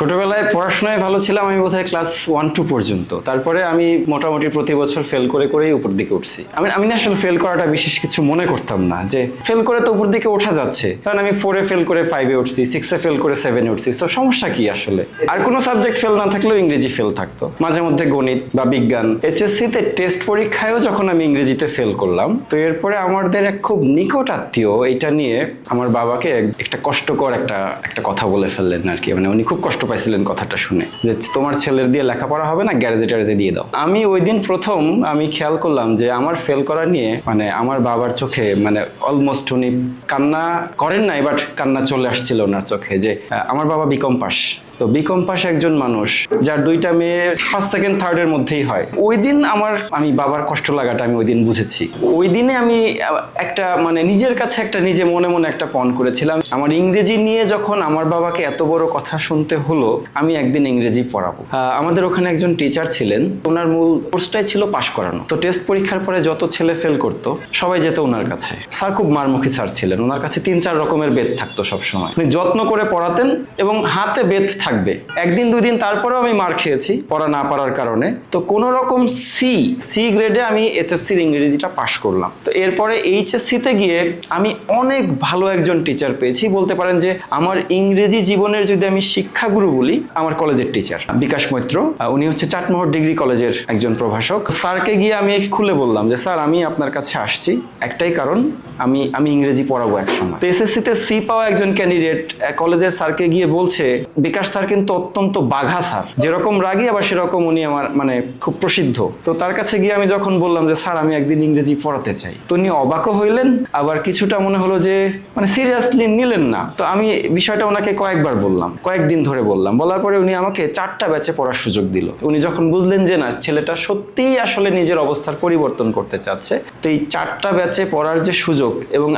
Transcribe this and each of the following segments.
ছোটবেলায় পড়াশোনায় ভালো ছিলাম আমি বোধহয় ক্লাস ওয়ান টু পর্যন্ত। তারপরে আমি মোটামুটি প্রতি বছর ফেল করে করেই উপর দিকে উঠছি। আমি আমি না আসলে ফেল করাটা বিশেষ কিছু মনে করতাম না যে ফেল করে তো উপর দিকে ওঠা যাচ্ছে। কারণ আমি ফোরে ফেল করে ফাইভে উঠছি সিক্সে ফেল করে সেভেনে উঠছি। তো সমস্যা কি আসলে? আর কোনো সাবজেক্ট ফেল না থাকলেও ইংরেজি ফেল থাকতো। মাঝে মধ্যে গণিত বা বিজ্ঞান। এইচএসসিতে টেস্ট পরীক্ষায়ও যখন আমি ইংরেজিতে ফেল করলাম, তো এরপরে আমাদের এক খুব নিকট আত্মীয় এটা নিয়ে আমার বাবাকে একটা কষ্টকর একটা একটা কথা বলে ফেললেন আর কি। মানে উনি খুব কষ্ট পাইছিলেন কথাটা শুনে। যে তোমার ছেলের দিয়ে লেখাপড়া হবে না গ্যারেজে ট্যারেজে দিয়ে দাও। আমি ওই দিন প্রথম আমি খেয়াল করলাম যে আমার ফেল করা নিয়ে মানে আমার বাবার চোখে মানে অলমোস্ট উনি কান্না করেন নাই বাট কান্না চলে আসছিল ওনার চোখে যে আমার বাবা বিকম পাস। তো বিকম পাস একজন মানুষ, যার দুইটা মেয়ে ফার্স্ট সেকেন্ড থার্ডের মধ্যেই হয়। ওই দিন আমার, আমি বাবার কষ্ট লাগাটা আমি ওই দিন বুঝেছি। ওই দিনে আমি একটা মানে নিজের কাছে একটা নিজে মনে মনে একটা পণ করেছিলাম। আমার ইংরেজি নিয়ে যখন আমার বাবাকে এত বড় কথা শুনতে হলো, আমি একদিন ইংরেজি পড়াবো। আমাদের ওখানে একজন টিচার ছিলেন। ওনার মূল কোর্সটাই ছিল পাশ করানো। তো টেস্ট পরীক্ষার পরে যত ছেলে ফেল করতো, সবাই যেত ওনার কাছে। স্যার খুব মারমুখী স্যার ছিলেন। ওনার কাছে তিন, চার রকমের বেদ থাকতো সবসময়। উনি যত্ন করে পড়াতেন এবং হাতে বেদ থাকবে। একদিন দুই দিন তারপরেও আমি মার খেয়েছি, পড়া না পারার কারণে। তো কোনো রকম সি সি গ্রেডে আমি এইচএসসির ইংরেজিটা পাশ করলাম। তো এরপরে এইচএসসিতে গিয়ে আমি অনেক ভালো একজন টিচার পেয়েছি। বলতে পারেন যে, আমার ইংরেজি জীবনের যদি আমি শিক্ষাগুরু বলি, আমার কলেজের টিচার বিকাশ মৈত্র। উনি হচ্ছে চাটমোহর ডিগ্রি কলেজের একজন প্রভাষক। স্যারকে গিয়ে আমি খুলে বললাম যে স্যার আমি আপনার কাছে আসছি। একটাই কারণ, আমি আমি ইংরেজি পড়াবো এক সময় তো এসএসসিতে সি পাওয়া একজন ক্যান্ডিডেট কলেজের স্যারকে গিয়ে বলছে, বিকাশ কিন্তু অত্যন্ত বাঘা স্যার। যেরকম রাগী, আবার সেরকম উনি আমার মানে খুব প্রসিদ্ধ। তো তার কাছে গিয়ে আমি যখন বললাম যে, স্যার, আমি একদিন ইংরেজি পড়াতে চাই। তো উনি অবাকও হইলেন, আবার কিছুটা মনে হলো যে মানে সিরিয়াসলি নিলেন না। তো আমি বিষয়টা ওনাকে কয়েকবার বললাম, কয়েকদিন ধরে বললাম। বলার পরে উনি আমাকে চারটা ব্যাচে পড়ার সুযোগ দিল। উনি যখন বুঝলেন যে, না, ছেলেটা সত্যিই আসলে নিজের অবস্থার পরিবর্তন করতে চাচ্ছে, তো এই চারটা ব্যাচে পড়ার যে সুযোগ এবং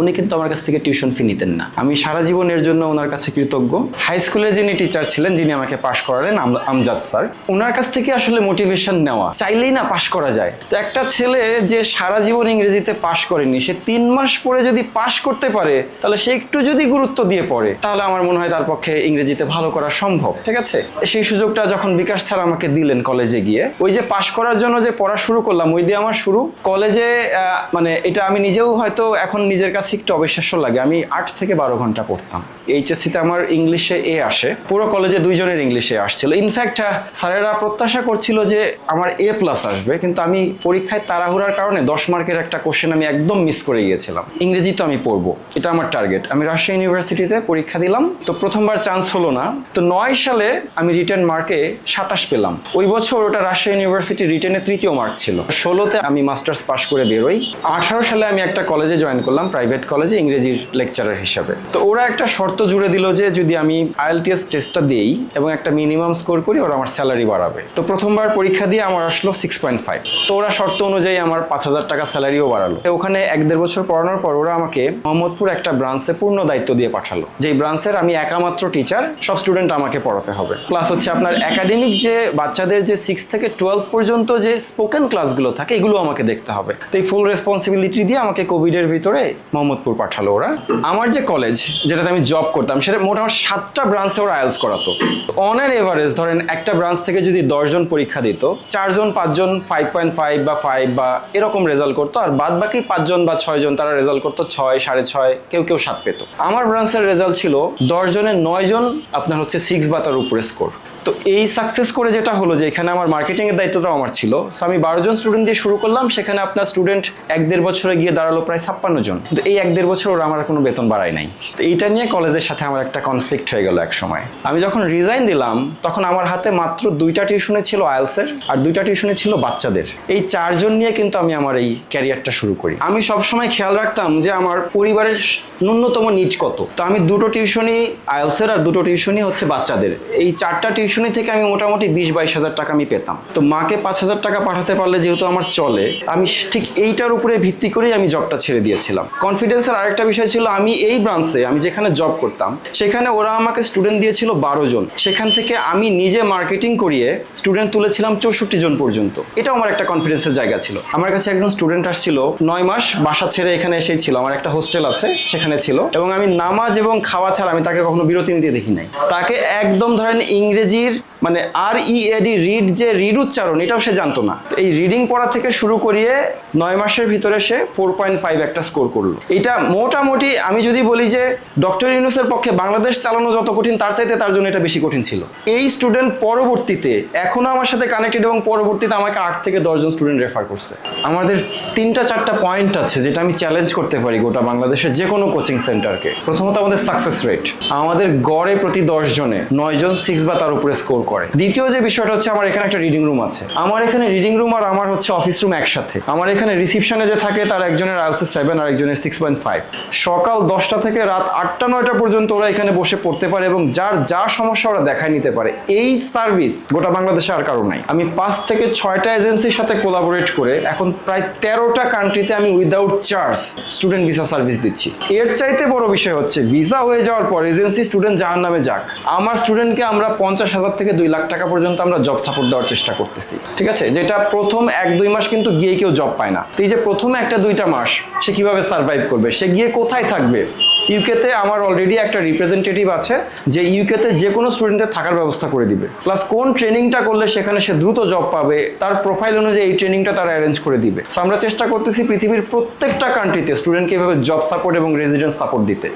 উনি কিন্তু আমার কাছ থেকে টিউশন ফি নিতেন না। আমি সারা জীবনের জন্য ওনার কাছে কৃতজ্ঞ। হাই স্কুলে যিনি টিচার ছিলেন যিনি আমাকে পাশ করালেন আমজাদ স্যার। ওনার কাছ থেকে আসলে মোটিভেশন নেওয়া, চাইলেই না পাশ করা যায়। তো একটা ছেলে যে সারা জীবন ইংরেজিতে পাশ করেনি, সে তিন মাস পরে যদি পাশ করতে পারে, তাহলে সে একটু যদি গুরুত্ব দিয়ে পড়ে, তাহলে আমার মনে হয় তার পক্ষে ইংরেজিতে ভালো করা সম্ভব। ঠিক আছে? সেই সুযোগটা যখন বিকাশ স্যার আমাকে দিলেন কলেজে গিয়ে, ওই যে পাশ করার জন্য যে পড়া শুরু করলাম, ওই দিয়ে আমার শুরু। কলেজে মানে এটা আমি নিজেও হয়তো এখন নিজের কাছে একটু অবিশ্বাস্য লাগে। আমি আট থেকে বারো ঘণ্টা পড়তাম। এইচএসসিতে আমার ইংলিশে এ আসে। পুরো কলেজে দুইজনের ইংলিশে আসছিল। ইনফ্যাক্ট স্যারেরা প্রত্যাশা করছিল যে আমার এ প্লাস আসবে, কিন্তু আমি পরীক্ষায় তাড়াহুড়ার কারণে দশ মার্কের একটা কোশ্চেন আমি একদম মিস করে গিয়েছিলাম। ইংরেজি তো আমি পড়ব, এটা আমার টার্গেট আমি রাজশাহী ইউনিভার্সিটিতে পরীক্ষা দিলাম, তো প্রথমবার চান্স হলো না। তো নয় সালে আমি রিটার্ন মার্কে সাতাশ পেলাম। ওই বছর ওটা রাজশাহী ইউনিভার্সিটি রিটার্নে তৃতীয় মার্ক ছিল। ষোলোতে আমি মাস্টার্স পাশ করে বেরোই। আঠারো সালে আমি একটা কলেজে জয়েন করলাম প্রাইভেট কলেজে ইংরেজির লেকচারার হিসাবে। তো ওরা একটা শর্ত জুড়ে দিল যে যদি আমি আইএলটিএস টেস্টটা দিই এবং একটা মিনিমাম স্কোর করি ওরা আমার স্যালারি বাড়াবে। তো প্রথমবার পরীক্ষা দিয়ে আমার আসলো সিক্স পয়েন্ট ফাইভ তো ওরা শর্ত অনুযায়ী আমার পাঁচ হাজার টাকা স্যালারিও বাড়ালো। ওখানে এক দেড় বছর পড়ানোর পর ওরা আমাকে মোহাম্মদপুর একটা ব্রাঞ্চে পূর্ণ দায়িত্ব দিয়ে পাঠালো। যেই ব্রাঞ্চের আমি একামাত্র টিচার সব স্টুডেন্ট আমাকে পড়াতে হবে। প্লাস হচ্ছে আপনার একাডেমিক যে বাচ্চাদের যে সিক্স থেকে টুয়েলভ পর্যন্ত যে স্পোকেন ক্লাসগুলো থাকে, এগুলো আমাকে দেখতে হবে। তো এই ফুল রেসপন্সিবিলিটি দিয়ে আমাকে কোভিডের ভিতরে মোহাম্মদপুর পাঠালো ওরা। আমার যে কলেজ যেটাতে আমি জব করতাম, সেটা মোটামুটি সাতটা ব্রাঞ্চে ওরা আইএলস করাতো। অন অ্যান এভারেজ ধরেন একটা ব্রাঞ্চ থেকে যদি দশজন পরীক্ষা দিত, চারজন, পাঁচজন ফাইভ পয়েন্ট ফাইভ বা ফাইভ বা এরকম রেজাল্ট করতো, আর বাদ বাকি পাঁচজন বা ছয়জন তারা রেজাল্ট করতো ছয়, সাড়ে ছয়, কেউ কেউ সাত পেত। আমার ব্রাঞ্চের রেজাল্ট ছিল দশজনের নয়জন আপনার হচ্ছে সিক্স বা তার উপরে স্কোর তো এই সাকসেস করে যেটা হলো যে এখানে আমার মার্কেটিং এর দায়িত্বটাও আমার ছিল। সো আমি বারো জন স্টুডেন্ট দিয়ে শুরু করলাম, সেখানে আপনার স্টুডেন্ট এক দেড় বছরে গিয়ে দাঁড়াল প্রায় ছাপ্পান্ন জন। কিন্তু এই এক দেড় বছর ওরা আমার কোনো বেতন বাড়ায় নাই। তো এইটা নিয়ে কলেজের সাথে আমার একটা কনফ্লিক্ট হয়ে গেল এক সময়। আমি যখন রিজাইন দিলাম, তখন আমার হাতে মাত্র দুইটা টিউশনে ছিল আয়েলসের আর দুইটা টিউশনে ছিল বাচ্চাদের। এই চারজন নিয়ে কিন্তু আমি আমার এই ক্যারিয়ারটা শুরু করি। আমি সবসময় খেয়াল রাখতাম যে আমার পরিবারের ন্যূনতম নিট কত। তো আমি দুটো টিউশনই আয়েলসের আর দুটো টিউশনই হচ্ছে বাচ্চাদের। এই চারটা টিউশন টিউশনি থেকে আমি মোটামুটি বিশ বাইশ হাজার টাকা আমি পেতাম। তো মাকে পাঁচ হাজার টাকা পাঠাতে পারলে যেহেতু আমার চলে, আমি ঠিক এইটার উপরে ভিত্তি করেই আমি জবটা ছেড়ে দিয়েছিলাম। কনফিডেন্সের আরেকটা বিষয় ছিল, আমি এই ব্রাঞ্চে আমি যেখানে জব করতাম, সেখানে ওরা আমাকে স্টুডেন্ট দিয়েছিল বারো জন। সেখান থেকে আমি নিজে মার্কেটিং করিয়ে স্টুডেন্ট তুলেছিলাম চৌষট্টি জন পর্যন্ত। এটাও আমার একটা কনফিডেন্সের জায়গা ছিল। আমার কাছে একজন স্টুডেন্ট আসছিল, নয় মাস বাসা ছেড়ে এখানে এসেই ছিল, আমার একটা হোস্টেল আছে, সেখানে ছিল। এবং আমি নামাজ এবং খাওয়া ছাড়া আমি তাকে কখনো বিরতি নিতে দেখি নাই। তাকে একদম ধরেন ইংরেজির মানে আর ই এডি রিড যে রিড উচ্চারণ, এটাও সে জানতো না। এই রিডিং পড়া থেকে শুরু করিয়ে নয় মাসের ভিতরে সে ফোর পয়েন্ট ফাইভ একটা স্কোর করল। এটা মোটামুটি আমি যদি বলি যে ডক্টর ইউনুসের পক্ষে বাংলাদেশ চালানো যত কঠিন, তার চাইতে তার জন্য এটা বেশি কঠিন ছিল। এই স্টুডেন্ট পরবর্তীতে, এখনও আমার সাথে কানেক্টেড এবং পরবর্তীতে আমাকে আট থেকে দশজন স্টুডেন্ট রেফার করছে। আমাদের তিনটা চারটা পয়েন্ট আছে যেটা আমি চ্যালেঞ্জ করতে পারি গোটা বাংলাদেশের যে কোনো কোচিং সেন্টারকে প্রথমত আমাদের সাকসেস রেট আমাদের গড়ে প্রতি দশ জনে নয় জন সিক্স বা তার উপরে স্কোর করে। দ্বিতীয় যে বিষয়টা হচ্ছে আমার এখানে একটা রিডিং রুম আছে। আমার এখানে রিডিং রুম আর আমার হচ্ছে অফিস রুম একসাথে। আমার এখানে রিসিপশনে যে থাকে তার একজনের আইএলসি সেভেন আর একজনের সিক্স পয়েন্ট ফাইভ সকাল দশটা থেকে রাত আটটা, নয়টা পর্যন্ত ওরা এখানে বসে পড়তে পারে এবং যার যা সমস্যা ওরা দেখায় নিতে পারে। এই সার্ভিস গোটা বাংলাদেশে আর কারও নাই। আমি পাঁচ থেকে ছয়টা এজেন্সির সাথে কোলাবোরেট করে এখন প্রায় তেরোটা কান্ট্রিতে আমি without charge student visa service দিচ্ছি। এর চাইতে বড় বিষয় হচ্ছে ভিসা হয়ে যাওয়ার পর এজেন্সি স্টুডেন্ট জাহান নামে যাক। আমার স্টুডেন্টকে আমরা পঞ্চাশ হাজার থেকে দুই লাখ টাকা পর্যন্ত আমরা জব সাপোর্ট দেওয়ার চেষ্টা করতেছি। ঠিক আছে? যেটা প্রথম এক, দুই মাস কিন্তু গিয়ে কেউ জব পায় না। এই যে প্রথমে একটা, দুইটা মাস সে কীভাবে সার্ভাইভ করবে? সে গিয়ে কোথায় থাকবে? ইউকেতে আমার অলরেডি একটা রিপ্রেজেন্টেটিভ আছে, যে ইউকেতে যে কোনো স্টুডেন্টের থাকার ব্যবস্থা করে দিবে। প্লাস কোন ট্রেনিংটা করলে সেখানে সে দ্রুত জব পাবে, তার প্রোফাইল অনুযায়ী এই ট্রেনিংটা তারা অ্যারেঞ্জ করে দিবে। আমরা চেষ্টা করতেছি পৃথিবীর প্রত্যেকটা কান্ট্রিতে স্টুডেন্টকে এভাবে জব সাপোর্ট এবং রেজিডেন্স সাপোর্ট দিতে।